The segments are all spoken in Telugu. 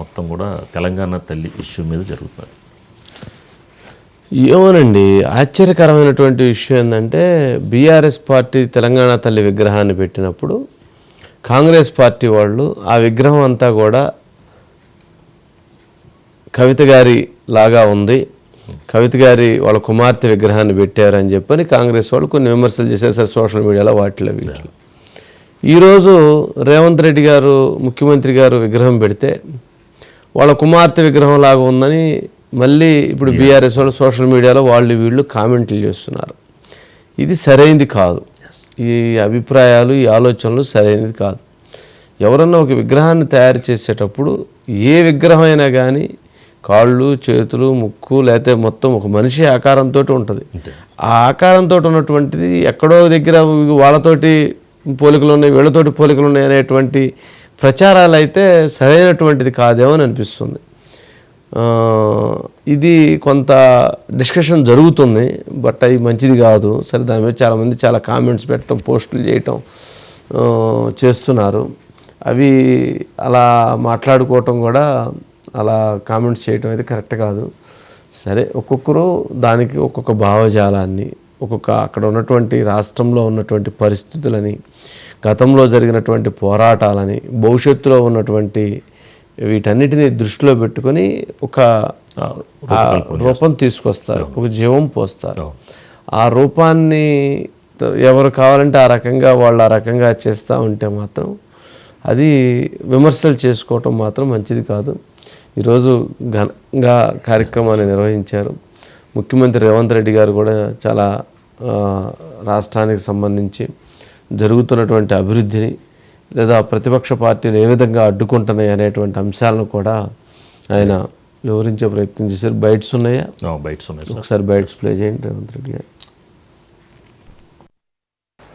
మొత్తం కూడా తెలంగాణ తల్లి ఇష్యూ మీద జరుగుతుంది. ఏమోనండి ఆశ్చర్యకరమైనటువంటి విషయం ఏంటంటే బీఆర్ఎస్ పార్టీ తెలంగాణ తల్లి విగ్రహాన్ని పెట్టినప్పుడు కాంగ్రెస్ పార్టీ వాళ్ళు ఆ విగ్రహం అంతా కూడా కవిత గారి లాగా ఉంది. కవిత గారి వాళ్ళ కుమార్తె విగ్రహాన్ని పెట్టారని చెప్పని కాంగ్రెస్ వాళ్ళు కొన్ని విమర్శలు చేశారు సార్ సోషల్ మీడియాలో వాటిలో వీటిలో. ఈరోజు రేవంత్ రెడ్డి గారు ముఖ్యమంత్రి గారు విగ్రహం పెడితే వాళ్ళ కుమార్తె విగ్రహం లాగా ఉందని మళ్ళీ ఇప్పుడు బీఆర్ఎస్ వాళ్ళు సోషల్ మీడియాలో వాళ్ళు వీళ్ళు కామెంట్లు చేస్తున్నారు. ఇది సరైనది కాదు. ఈ అభిప్రాయాలు ఈ ఆలోచనలు సరైనది కాదు. ఎవరన్నా ఒక విగ్రహాన్ని తయారు చేసేటప్పుడు ఏ విగ్రహం అయినా కానీ కాళ్ళు చేతులు ముక్కు లేకపోతే మొత్తం ఒక మనిషి ఆకారంతో ఉంటుంది. ఆ ఆకారంతో ఉన్నటువంటిది ఎక్కడో దగ్గర వాళ్ళతోటి పోలికలు ఉన్నాయి వీళ్ళతోటి పోలికలు ఉన్నాయి అనేటువంటి ప్రచారాలు అయితే సరైనటువంటిది కాదేమో అని అనిపిస్తుంది. ఇది కొంత డిస్కషన్ జరుగుతుంది బట్ అది మంచిది కాదు. సరే దాని మీద చాలామంది చాలా కామెంట్స్ పెట్టడం పోస్టులు చేయటం చేస్తున్నారు. అవి అలా మాట్లాడుకోవటం కూడా అలా కామెంట్స్ చేయటం అయితే కరెక్ట్ కాదు. సరే ఒక్కొక్కరు దానికి ఒక్కొక్క భావజాలాన్ని ఒక్కొక్క అక్కడ ఉన్నటువంటి రాష్ట్రంలో ఉన్నటువంటి పరిస్థితులని గతంలో జరిగినటువంటి పోరాటాలని భవిష్యత్తులో ఉన్నటువంటి వీటన్నిటిని దృష్టిలో పెట్టుకొని ఒక రూపం తీసుకొస్తారు ఒక జీవం పోస్తారు. ఆ రూపాన్ని ఎవరు కావాలంటే ఆ రకంగా వాళ్ళు ఆ రకంగా చేస్తూ ఉంటే మాత్రం అది విమర్శలు చేసుకోవటం మాత్రం మంచిది కాదు. ఈరోజు ఘనంగా కార్యక్రమాన్ని నిర్వహించారు. ముఖ్యమంత్రి రేవంత్ రెడ్డి గారు కూడా చాలా రాష్ట్రానికి సంబంధించి జరుగుతున్నటువంటి అభివృద్ధిని లేదా ప్రతిపక్ష పార్టీలు ఏ విధంగా అడ్డుకుంటున్నాయి అనేటువంటి అంశాలను కూడా ఆయన వివరించే ప్రయత్నం చేశారు. బైట్స్ ఉన్నాయా? బైట్స్ ఉన్నాయి సార్ ఒకసారి బైట్స్ ప్లే చేయండి రేవంత్ రెడ్డి గారు.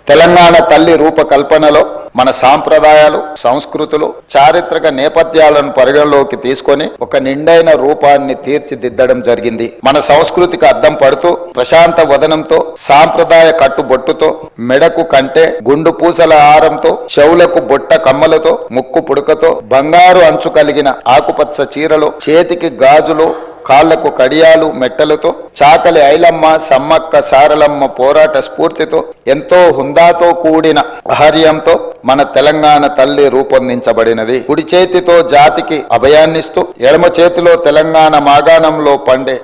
తెలంగాణ తల్లి రూపకల్పనలో మన సాంప్రదాయాలు సంస్కృతులు చారిత్రక నేపథ్యాలను పరిగణలోకి తీసుకొని ఒక నిండైన రూపాన్ని తీర్చిదిద్దడం జరిగింది. మన సంస్కృతికి అద్దం పడుతూ ప్రశాంత వదనంతో సాంప్రదాయ కట్టుబొట్టుతో మెడకు కంటే గుండు పూసల ఆరంతో చెవులకు బొట్ట కమ్మలతో ముక్కు పుడకతో బంగారు అంచు కలిగిన ఆకుపచ్చ చీరలు చేతికి గాజులు కాళ్ళకు కడియాలు మెట్టలతో చాకలి ఐలమ్మ సమ్మక్క సారలమ్మ పోరాట స్ఫూర్తితో ఎంతో హుందాతో కూడిన ఆహార్యంతో మన తెలంగాణ తల్లి రూపొందించబడినది. కుడి చేతితో జాతికి అభయాన్నిస్తూ ఎడమ చేతిలో తెలంగాణ మాగాణంలో పండే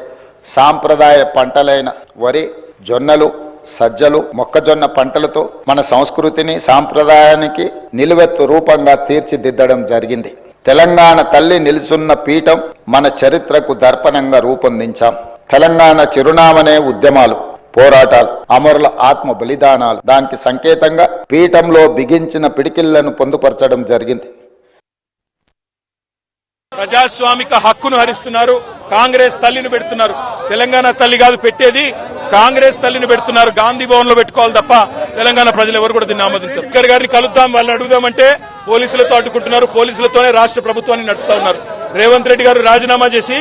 సాంప్రదాయ పంటలైన వరి జొన్నలు సజ్జలు మొక్కజొన్న పంటలతో మన సంస్కృతిని సాంప్రదాయానికి నిలువెత్తు రూపంగా తీర్చిదిద్దడం జరిగింది. తెలంగాణ తల్లి నిలుచున్న పీఠం మన చరిత్రకు దర్పణంగా రూపొందించాం. తెలంగాణ చిరునామనే ఉద్యమాలు పోరాటాలు అమరుల ఆత్మ బలిదానాలు. దానికి సంకేతంగా పీఠంలో బిగించిన పిడికిళ్ళను పొందుపరచడం జరిగింది. ప్రజాస్వామిక హక్కును హరిస్తున్నారు. కాంగ్రెస్ తల్లిని పెడుతున్నారు. తెలంగాణ తల్లి కాదు పెట్టేది. కాంగ్రెస్ తల్లిని పెడుతున్నారు. గాంధీ భవన్లో పెట్టుకోవాలి తప్ప తెలంగాణ ప్రజలు ఎవరు కూడా దీన్ని ఆమోదించారు. గారిని కలుద్దాం వాళ్ళని అడుగుదామంటే పోలీసులతో అడ్డుకుంటున్నారు. పోలీసులతోనే రాష్ట్ర ప్రభుత్వాన్ని నడుపుతా ఉన్నారు. రేవంత్ రెడ్డి గారు రాజీనామా చేసి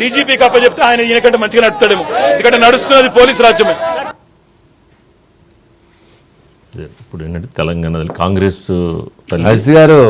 డీజీపీకి అప్పచెప్తే ఆయన ఈయనకంటే మంచిగా నడుపుతాడేమో. ఎందుకంటే నడుస్తున్నది పోలీసు రాజ్యమే. ఇప్పుడు ఏంటంటే తెలంగాణ కాంగ్రెస్ గారు